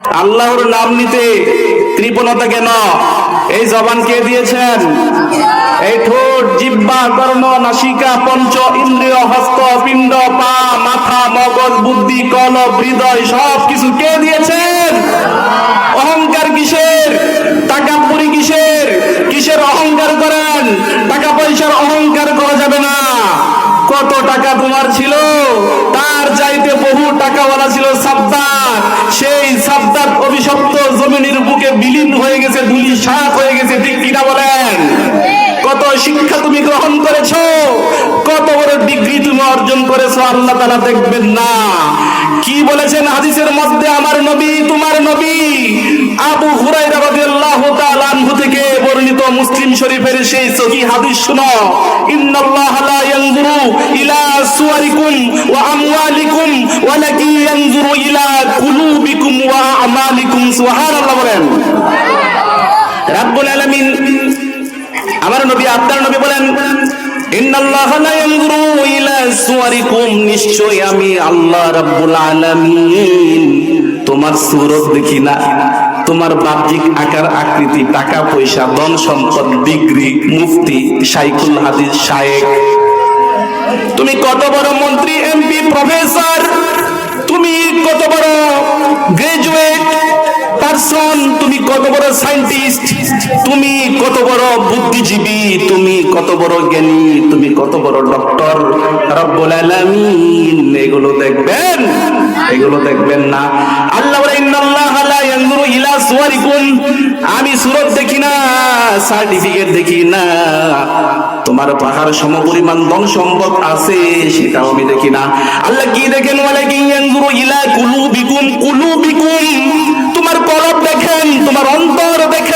আল্লাহর নাম নিতে কৃপণতা কেন? এই জবান কে দিয়েছেন? এই ঠোঁট জিব্বা কর্ণ, নাসিকা, পঞ্চ ইন্দ্রিয়, হস্ত, পিণ্ড, পা, মাথা, মগজ, বুদ্ধি কলব হৃদয়, সব কিছু কে দিয়েছেন? অহংকার কিসের? টাকা পুরি কিসের? কিসের অহংকার করেন? টাকা পয়সার অহংকার করা যাবে না। কত টাকা তোমার ছিল? তার চাইতে বহু টাকাওয়ালা ছিল সাবদার সেই সাবদার অভিশপ্ত জমিনের বুকে বিলীন হয়ে গেছে ধুলি সাত হয়ে গেছে, ঠিক কিনা বলেন? কত শিক্ষা তুমি গ্রহণ করেছ? কত বড় ডিগ্রি তুমি অর্জন করেছ? আল্লাহ তারা দেখবেন না। কি বলেছেন হাদিসের মধ্যে? আমার নবী, তোমার নবী আবু হুরাইরা রাদিয়াল্লাহু তাআলা আনহু থেকে বর্ণিত মুসলিম শরীফের সেই সহি হাদিস শুনো। ইন্নাল্লাহা লা ইয়ানজুরু ইলা সুওয়ারিকুম ওয়া আমওয়ালিকুম ওয়ালাকিন ইয়ানজুরু ইলা আমার নবী নবী আল্লাহ তোমার সুরত দেখি না। তোমার বাহ্যিক আকার, আকৃতি, টাকা পয়সা, ধন সম্পদ, ডিগ্রি, মুফতি শাইখুল হাদিস, শায়েখ। তুমি কত বড় মন্ত্রী, এমপি, প্রফেসর? তুমি কত বড় গ্রাজুয়েট পারসন তুমি কত বড় সায়েন্টিস্ট তুমি কত বড় বুদ্ধিজীবী, তুমি কত বড় জ্ঞানী, তুমি কত বড় ডক্টর রব্বুল আলামিন, এগুলো দেখবেন এগুলো দেখবেন না। আল্লাহ ইন্নাল্লাহ ইয়ানজুরু ইলা সুয়ারিকুম। আমি সুরত দেখি না, সার্টিফিকেট দেখি না। তোমার পাহাড় সমপরিমাণ ধন সম্পদ আছে, সেটাও আমি দেখি না। আল্লাহ কি দেখেন? ইয়ানজুরু ইলা তোমার কলব দেখেন, তোমার অন্তর দেখেন।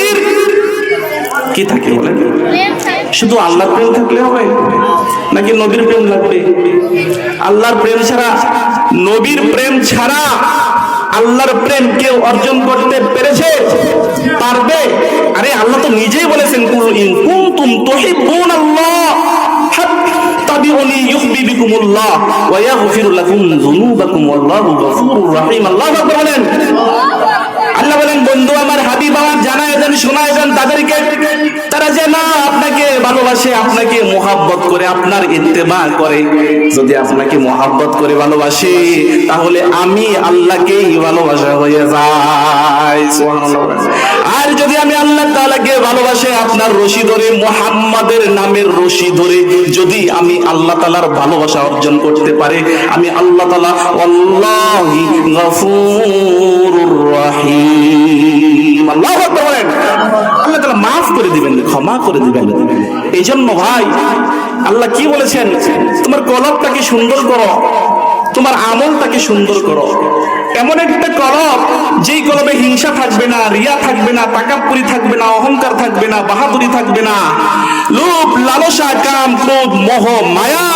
কি থাকে বলেন? শুধু আল্লাহর প্রেম থাকলে হবে? নাকি নবীর প্রেম লাগবে? আল্লাহর প্রেম ছাড়া, নবীর প্রেম ছাড়া আল্লাহর প্রেম কেউ অর্জন করতে পেরেছে? পারবে? আরে আল্লাহ তো নিজেই বলেছেন, কুল ইন কুনতুম তুহিব্বুনাল্লাহ ফাত্তাবিউনি ইউহবিবিকুমুল্লাহ ওয়া ইয়াগফির লাকুম যুনুবাকুম ওয়াল্লাহু গফুরুর রহিম। আল্লাহু বলেন। ভালোবাসে, আপনাকে মোহাব্বত করে, আপনার ইত্তেবা করে। যদি আপনাকে মোহাব্বত করে ভালোবাসে, তাহলে আমি আল্লাহকেই ভালোবাসা হয়ে যাই। আর যদি আমি আল্লাহ তাআলাকে ভালোবাসে, আপনার রশি ধরে, মোহাম্মদের নামের রশি ধরে, যদি আমি আল্লাহ তাআলার ভালোবাসা অর্জন করতে পারে, আমি আল্লাহ তাআলা আল্লাহি গফুরুর আল্লাহু বলেন। আল্লাহ মাফ করে দিবেন, ক্ষমা করে দিবেন। এই জন্য ভাই, আল্লাহ কি বলেছেন? তোমার কলবটাকে সুন্দর করো, তোমার আমলটাকে সুন্দর করো। এমন একটা কলব, যেই কলবে হিংসা থাকবে না, রিয়া থাকবে না তাকাপুরি থাকবে না, অহংকার থাকবে না, বাহাদুরি থাকবে না। লোভ, লালসা, কাম, ক্রোধ, মোহ, মায়া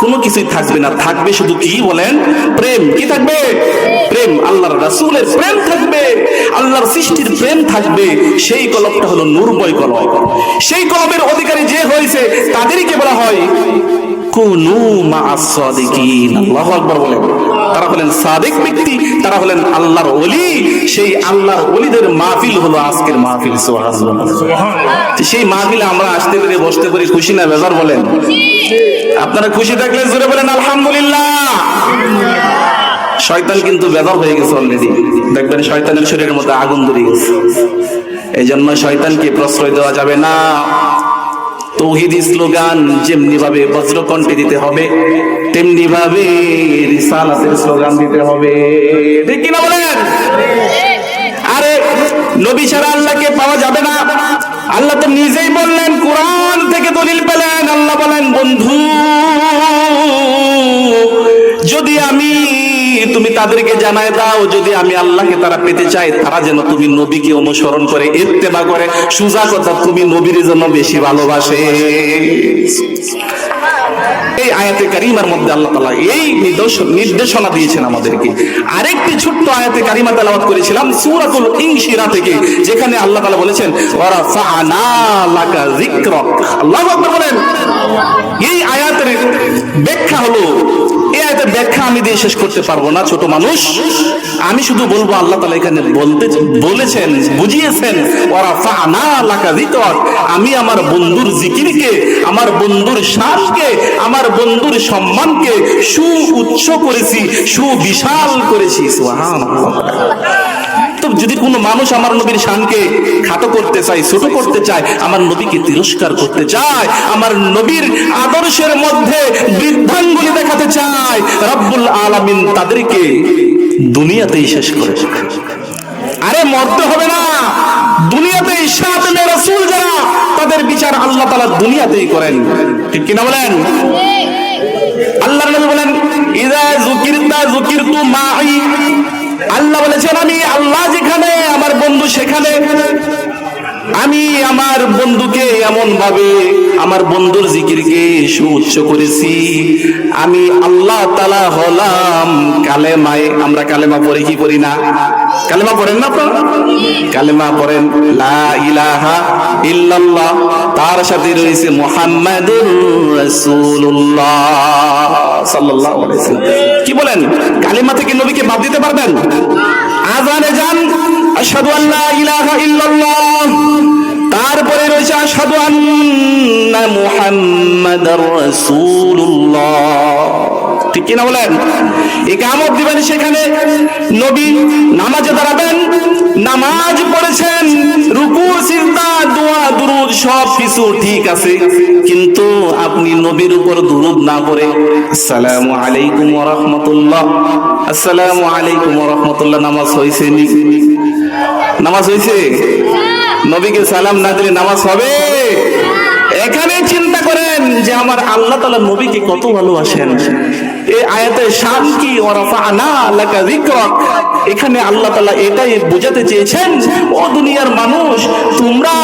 কোনো কিছুই থাকবে না। থাকবে শুধু কি বলেন? প্রেম। কি থাকবে? প্রেম। আল্লাহর রাসূলের প্রেম থাকবে। আল্লাহর সৃষ্টির প্রেম থাকবে। সেই কলবটা হলো নূরময় কলব সেই কলবের অধিকারী যে হয়েছে, তাদেরকে বলা হয় কুনু মা সাদিকিন আল্লাহু আকবার বলেন। তারা হলেন সাদিক ব্যক্তি তারা হলেন আল্লাহর ওলি। সেই আল্লাহর ওলিদের মাহফিল হলো আজকের মাহফিল সেই মাহফিলে আমরা আসতে পেরে বসতে পারি খুশি না বেজার বলেন? আপনারা খুশি থাকলে জোরে বলেন আলহামদুলিল্লাহ। শয়তান কিন্তু বেদর হয়ে গেছে অলরেডি দেখবেন শয়তানের শরীরের মধ্যে আগুন ধরে গেছে। এই জন্য শয়তানকে প্রশ্রয় দেওয়া যাবে না। তৌহিদি স্লোগান যেমনি ভাবে বজ্রকণ্ঠে দিতে হবে তেমনি ভাবে রিসালাতের স্লোগান দিতে হবে। ঠিক কিনা বলেন? আরে, নবী ছাড়া আল্লাহকে পাওয়া যাবে না। আল্লাহ তো নিজেই বললেন, কোরআন থেকে দলিল পেলেন। আল্লাহ বলেন, বন্ধু তুমি তাদেরকে জানায় দাও, যদি আমি আল্লাহকে তারা পেতে চাই তারা যেন তুমি নবীকে অনুসরণ করে, ইত্তেবা করে। সুজা কথা, তুমি নবীর জন্য বেশি ভালোবাসে। এই আয়াতে কারিমার মধ্যে আল্লাহ তাআলা এই নির্দেশনা দিয়েছেন আমাদেরকে। আরেকটি ছোট্ট আয়াতে কারিমা তেলাওয়াত করেছিলাম, সূরাতুল ইনশিরা থেকে, যেখানে আল্লাহ তাআলা বলেছেন ওয়ারাফা'না লাকা যিকরাক আল্লাহু বলেন। এই আয়াতের ব্যাখ্যা হলো, এই আয়াতের ব্যাখ্যা আমি দিয়ে শেষ করতে পারব না, ছোট মানুষ। আমি শুধু বলব, আল্লাহ তাআলা এখানে বলতে বলেছেন, বুঝিয়েছেন, ওয়ারাফা'না লাকা যিকরাক আমি আমার বন্ধুর জিকিরকে, আমার বন্ধুর শানকে আমার বন্ধুর সম্মানকে সু উচ্চ করেছি, সুবিশাল করেছি। সুবহানাল্লাহ। তো যদি কোনো মানুষ আমার নবীর শানকে খাটো করতে চায়, ছোট করতে চায়, আমার নবীকে তিরস্কার করতে চায়, আমার নবীর আদর্শের মধ্যে বৃদ্ধাঙ্গুলি দেখাতে চায়, রব্বুল আলামিন তাদেরকে দুনিয়াতেই শেষ করে আরে মরতে হবে না। দুনিয়াতে ইসলামে রাসূল যারা, তাদের বিচার আল্লাহ তাআলা দুনিয়াতেই করেন। ঠিক কিনা বলেন? আল্লাহর নবী বলেন, ইদা যুকিরতা যুকিরতু মাই আল্লাহ বলেছেন আমি আল্লাহ যেখানে আমার বন্ধু সেখানে আমি আমার বন্ধুকে এমন ভাবে আমার বন্ধুর জিকিরকে সুউচ্চ করেছি। আমি আল্লাহ তালা হলাম, কালেমায় আমরা কালেমা পড়ে কি করি না? কালেমা পড়েন না আপনারা? কালেমা পড়েন, লা ইলাহা ইল্লাল্লাহ, তার সাথে রয়েছে মুহাম্মাদুর রাসূলুল্লাহ সাল্লাল্লাহু আলাইহি কি বলেন? কালেমা থেকে নবীকে বাদ দিতে পারবেন? আজানে যান, আশহাদু আল্লা ইলাহা ইল্লাল্লাহ। তারপরে রয়েছে আশহাদু আন্না মুহাম্মাদার রাসূলুল্লাহ। ঠিক কিনা বলেন? ইকামত দিবেন সেখানে নবী নামাজে দাঁড়াবেন, নামাজ পড়েছেন রুকু সিজদা দোয়া, দুরুদ সব কিছু ঠিক আছে, কিন্তু আপনি নবীর উপর দুরুদ না পড়ে আসসালামু আলাইকুম ওয়া রাহমাতুল্লাহ, আসসালামু আলাইকুম ওয়া রাহমাতুল্লাহ, নামাজ হইছে নি? নামাজ হইছে নবীকে সালাম না দিলে নামাজ হবে? এখানে চিন্তা করেন যে আমার আল্লাহ তালা নবীকে কত ভালোবাসেন। এই আয়াতে শান্তি কি? এখানে আল্লাহ তালা এটাই বোঝাতে চেয়েছেন, ও দুনিয়ার মানুষ, তোমরা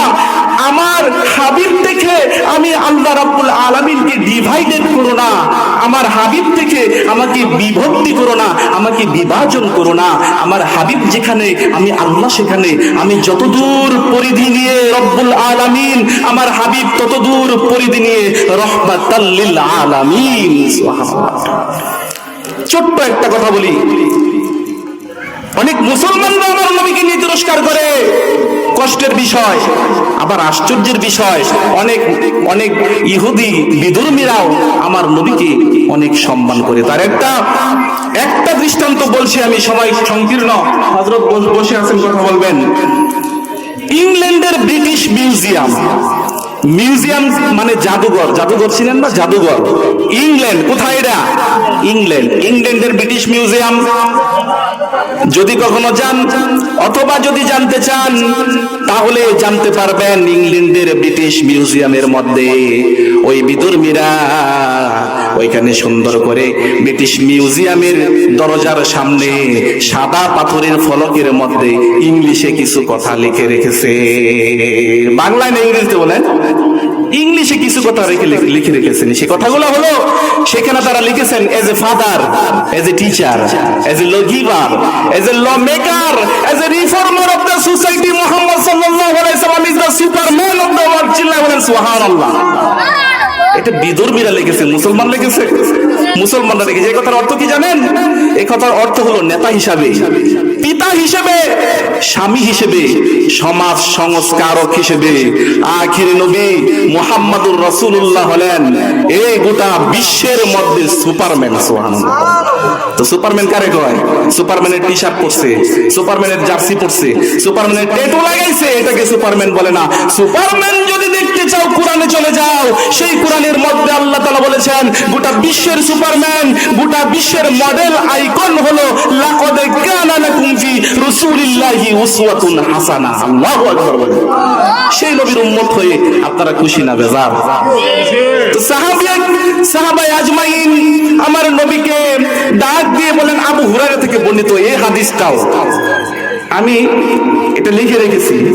আমার হাবিব থেকে আমি আল্লাহ রাব্বুল আলামিনকে ডিভাইডেড করো না। আমার হাবিব থেকে আমাকে বিভক্তি করো না, আমাকে বিভাজন করো না। আমার হাবিব যেখানে, আমি আল্লাহ সেখানে। আমি যতদূর পরিধি নিয়ে রব্বুল আলামিন, আমার হাবিব ততদূর পরিধি নিয়ে রহমাতাল্লিল আলামিন। ছোট্ট একটা কথা বলি। অনেক মুসলমানরা আমার নবীকে নিয়ে তিরস্কার করে। কষ্টের বিষয়, আবার আশ্চর্যের বিষয়, অনেক অনেক ইহুদি বিধর্মীরাও আমার নবীকে অনেক সম্মান করে। তার একটা একটা দৃষ্টান্ত বলছি আমি, সময় সংকীর্ণ। হজরত বসে আছেন, কথা বলবেন। ইংল্যান্ডের ব্রিটিশ মিউজিয়াম। মিউজিয়াম মানে জাদুঘর। জাদুঘর ছিলেন না? জাদুঘর। ইংল্যান্ড, কোথায় এটা? ইংল্যান্ড। ইংল্যান্ডের ব্রিটিশ মিউজিয়াম। যদি কখনো যান অথবা যদি জানতে চান, তাহলে জানতে পারবেন ইংল্যান্ডের ব্রিটিশ মিউজিয়ামের মধ্যে ওই বিদর্মীরা ওইখানে সুন্দর করে ব্রিটিশ মিউজিয়ামের দরজার সামনে সাদা পাথরের ফলকের মধ্যে ইংলিশে কিছু কথা লিখে রেখেছে। বাংলায় না ইংরেজিতে বলেন? ইংলিশে কিছু কথা রেখে লিখে রেখেছেন। সে কথাগুলো হলো, সেখানে তারা লিখেছেন as a father as a teacher as a law as a law maker as a reformer of the society Mohammad সাল্লাল্লাহু আলাইহি সাল্লাম is the superman of the world চিল্লায় বলেন, সুবহানাল্লাহ। এটা বিদর্মীরা লিখেছে, মুসলমান লিখেছে। মুসলমানরা লিখেছে। এই কথার অর্থ কি জানেন? এই কথার অর্থ হলো নেতা হিসাবে। পিতা হিসেবে, স্বামী হিসেবে, সমাজ সংস্কারক হিসেবে আখির নবী মুহাম্মাদুর রাসূলুল্লাহ হলেন এই গোটা বিশ্বের মধ্যে সুপারম্যান, সুবহানাল্লাহ। তো সুপারম্যান কারে কয়? সুপারম্যানের টি শার্ট পরছে, সুপারম্যানের জার্সি পরছে, সুপারম্যানের ট্যাটু লাগাইছে, এটাকে সুপারম্যান বলে না। সুপারম্যান যদি দেখতে চাও, কোরআনে চলে যাও, সেই কোরআনের মধ্যে আল্লাহ তাআলা বলেছেন, গোটা বিশ্বের সুপারম্যান, গোটা বিশ্বের মডেল আইকন হলো, লাকাদ কানা লাকুম সেই নবীর হয়ে আপনারা খুশি না বেজার? আমার নবীকে ডাক দিয়ে বলেন, আবু হুরায়রা থেকে বর্ণিত হাদিসটাও। আমি এটা লিখে রেখেছি।